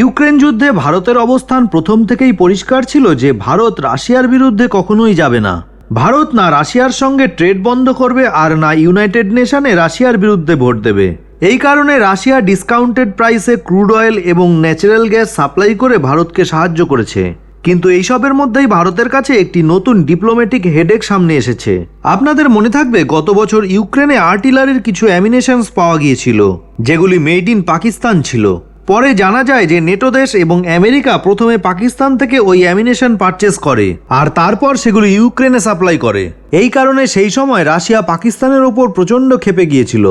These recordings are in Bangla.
ইউক্রেন যুদ্ধে ভারতের অবস্থান প্রথম থেকেই পরিষ্কার ছিল যে ভারত রাশিয়ার বিরুদ্ধে কখনোই যাবে না। ভারত না রাশিয়ার সঙ্গে ট্রেড বন্ধ করবে আর না ইউনাইটেড নেশনে রাশিয়ার বিরুদ্ধে ভোট দেবে। এই কারণে রাশিয়া ডিসকাউন্টেড প্রাইসে ক্রুড অয়েল এবং ন্যাচারাল গ্যাস সাপ্লাই করে ভারতকে সাহায্য করেছে। কিন্তু এইসবের মধ্যেই ভারতের কাছে একটি নতুন ডিপ্লোম্যাটিক হেডেক সামনে এসেছে। আপনাদের মনে থাকবে, গত বছর ইউক্রেনে আর্টিলারির কিছু অ্যামিনেশনস পাওয়া গিয়েছিল, যেগুলি মেড ইন পাকিস্তান ছিল। পরে জানা যায় যে নেটো দেশ এবং আমেরিকা প্রথমে পাকিস্তান থেকে ওই অ্যামিনেশন পারচেস করে, আর তারপর সেগুলো ইউক্রেনে সাপ্লাই করে। এই কারণে সেই সময় রাশিয়া পাকিস্তানের ওপর প্রচণ্ড খেপে গিয়েছিল।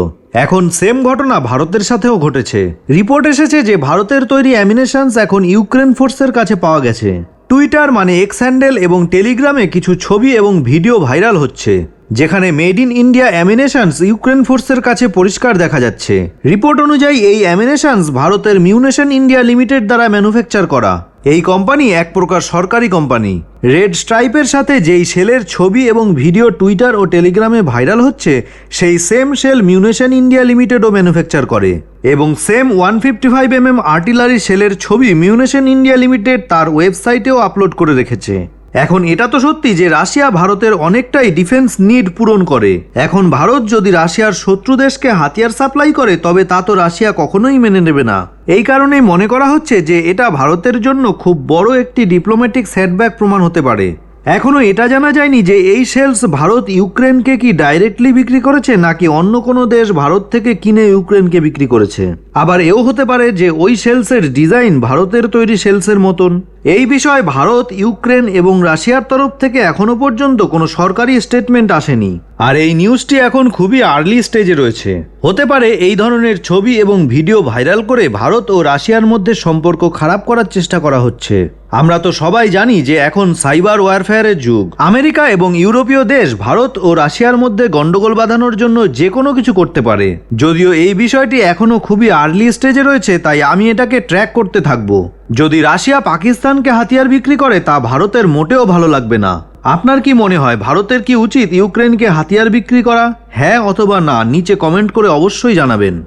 এখন সেম ঘটনা ভারতের সাথেও ঘটেছে। রিপোর্ট এসেছে যে ভারতের তৈরি অ্যামিনেশনস এখন ইউক্রেন ফোর্সের কাছে পাওয়া গেছে। টুইটার মানে এক্স হ্যান্ডেল এবং টেলিগ্রামে কিছু ছবি এবং ভিডিও ভাইরাল হচ্ছে। যেখানে made in India ammunitions Ukraine ফোর্সের কাছে পরিষ্কার দেখা যাচ্ছে। রিপোর্ট অনুযায়ী এই অ্যামিনেশনস ভারতের মিউনেশন ইন্ডিয়া লিমিটেড দ্বারা ম্যানুফ্যাকচার করা। এই কোম্পানি এক প্রকার সরকারি কোম্পানি। রেড স্ট্রাইপের সাথে যেই সেলের ছবি এবং ভিডিও টুইটার ও টেলিগ্রামে ভাইরাল হচ্ছে, সেই সেম সেল মিউনেশন ইন্ডিয়া লিমিটেডও ম্যানুফ্যাকচার করে। এবং same one fifty five M M artillery সেলের ছবি মিউনেশন ইন্ডিয়া লিমিটেড তার ওয়েবসাইটেও আপলোড করে রেখেছে। এখন এটা তো সত্যি যে রাশিয়া ভারতের অনেকটাই ডিফেন্স নিড পূরণ করে। এখন ভারত যদি রাশিয়ার শত্রু দেশকে হাতিয়ার সাপ্লাই করে, তবে তা তো রাশিয়া কখনোই মেনে নেবে না। এই কারণেই মনে করা হচ্ছে যে এটা ভারতের জন্য খুব বড় একটি ডিপ্লোম্যাটিক সেটব্যাক প্রমাণ হতে পারে। এখনও এটা জানা যায়নি যে এই সেলস ভারত ইউক্রেনকে কি ডাইরেক্টলি বিক্রি করেছে, নাকি অন্য কোনো দেশ ভারত থেকে কিনে ইউক্রেনকে বিক্রি করেছে। আবার এও হতে পারে যে ওই সেলসের ডিজাইন ভারতের তৈরি সেলসের মতন। এই বিষয়ে ভারত, ইউক্রেন এবং রাশিয়ার তরফ থেকে এখনও পর্যন্ত কোনো সরকারি স্টেটমেন্ট আসেনি। আর এই নিউজটি এখন খুবই আর্লি স্টেজে রয়েছে। হতে পারে এই ধরনের ছবি এবং ভিডিও ভাইরাল করে ভারত ও রাশিয়ার মধ্যে সম্পর্ক খারাপ করার চেষ্টা করা হচ্ছে। আমরা তো সবাই জানি যে এখন সাইবার ওয়ারফেয়ারের যুগ। আমেরিকা এবং ইউরোপীয় দেশ ভারত ও রাশিয়ার মধ্যে গন্ডগোল বাঁধানোর জন্য যে কোনো কিছু করতে পারে। যদিও এই বিষয়টি এখনও খুবই আর্লি স্টেজে রয়েছে, তাই আমি এটাকে ট্র্যাক করতে থাকব। যদি রাশিয়া পাকিস্তানকে হাতিয়ার বিক্রি করে, তা ভারতের মোটেও ভালো লাগবে না। আপনার কি মনে হয়, ভারতের কি উচিত ইউক্রেনকে হাতিয়ার বিক্রি করা? হ্যাঁ অথবা না, নিচে কমেন্ট করে অবশ্যই জানাবেন।